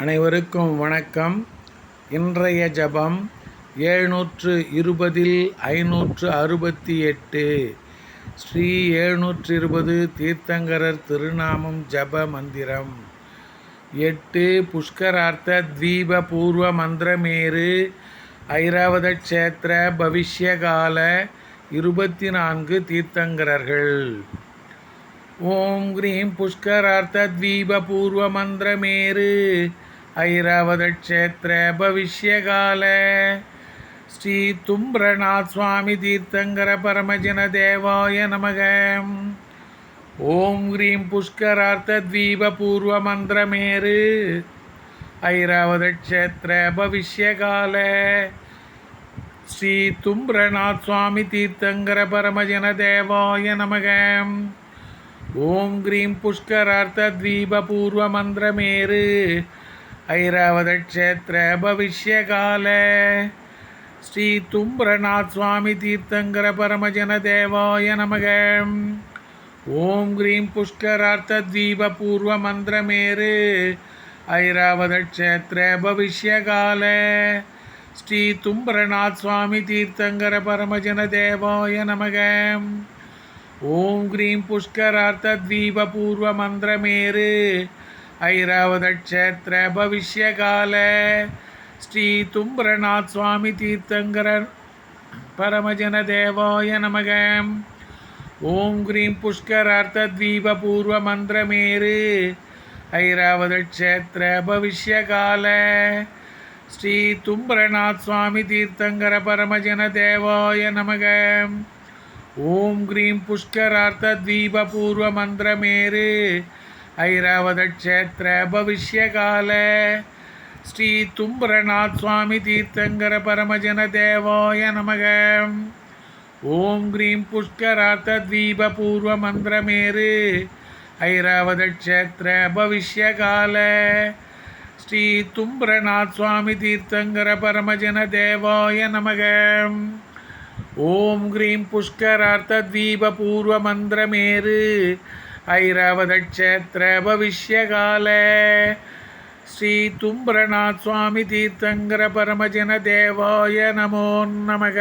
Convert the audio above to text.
அனைவருக்கும் வணக்கம். இன்றைய ஜபம் ஏழ்நூற்று இருபதில் ஐநூற்று அறுபத்தி எட்டு. ஸ்ரீ ஏழ்நூற்று இருபது தீர்த்தங்கரர் திருநாமம் ஜப மந்திரம். எட்டு புஷ்கரார்த்த தீப பூர்வ மந்திரமேரு ஐராவத க்ஷேத்திர பவிஷ்யகால இருபத்தி நான்கு தீர்த்தங்கரர்கள். ஓம் கிரீம் புஷ்கரார்த்த தீப பூர்வ மந்திரமேரு ஐராவதக்ஷேத்திர பவிஷ்யகால. ஸ்ரீ தும்பிரநாத் சுவாமி தீர்த்தங்கர பரமஜன தேவாய நமக. ஓம் ஹ்ரீம் புஷ்கரார்த்த தீப பூர்வ மந்திரமேரு ஐராவதக்ஷேத்திர பவிஷ்யகால. ஸ்ரீ தும்பிரநாத் சுவாமி தீர்த்தங்கர பரமஜன தேவாய நமக. ஓம் ஹ்ரீம் புஷ்கரார்த்த தீப பூர்வ மந்திரமேரு ஐராவதக்ஷேத்திர பவிஷ்யகால. ஸ்ரீ தும்பரநாத் சுவாமி தீர்த்தங்கர பரமஜன தேவாய நமக. ஓம் கிரீம் புஷ்கரார்த்த தீப பூர்வ மந்திரமேரு ஐராவதக்ஷேத்திர பவிஷ்யகால. ஸ்ரீ தும்பரநாத் சுவாமி தீர்த்தங்கர பரமஜன தேவாய நமக. ஓம் கிரீம் புஷ்கரார்த்த தீப பூர்வ மந்திரமேரு ஐராவதக்ஷேத்திர பவிஷ்யகால. ஸ்ரீ தும்பரநாத் சுவாமி தீர்த்தங்கரன் பரமஜன தேவாய நமக. ஓம் கிரீம் புஷ்கரார்த்த தீப பூர்வ மந்திரமேரு ஐராவதக்ஷேத்திர பவிஷ்யகால. ஸ்ரீ தும்பரநாத் சுவாமி தீர்த்தங்கர பரமஜன தேவாய நமக. ஓம் கிரீம் புஷ்கரார்த்த தீப பூர்வ மந்திரமேரு ஐராவதக்ஷேத்திர பவிஷ்யகால. ஸ்ரீ தும்பரநாத் சுவாமி தீர்த்தங்கர பரமஜன தேவாய நமக. ஓம் கிரீம் புஷ்கராத்த தீப பூர்வ மந்திரமேரு ஐராவதக்ஷேத்திர பவிஷ்யகால. ஸ்ரீ தும்பரநாத் சுவாமி தீர்த்தங்கர பரமஜன தேவாய நமக. ஓம் கிரீம் புஷ்கரார்த்த தீப பூர்வ மந்திரமேரு ஐராவதக்ஷேத்திர பவிஷ்யகால ஸ்ரீ தும்பரநாத் சுவாமி தீர்த்தங்கர பரமஜன தேவாய நமோ நமக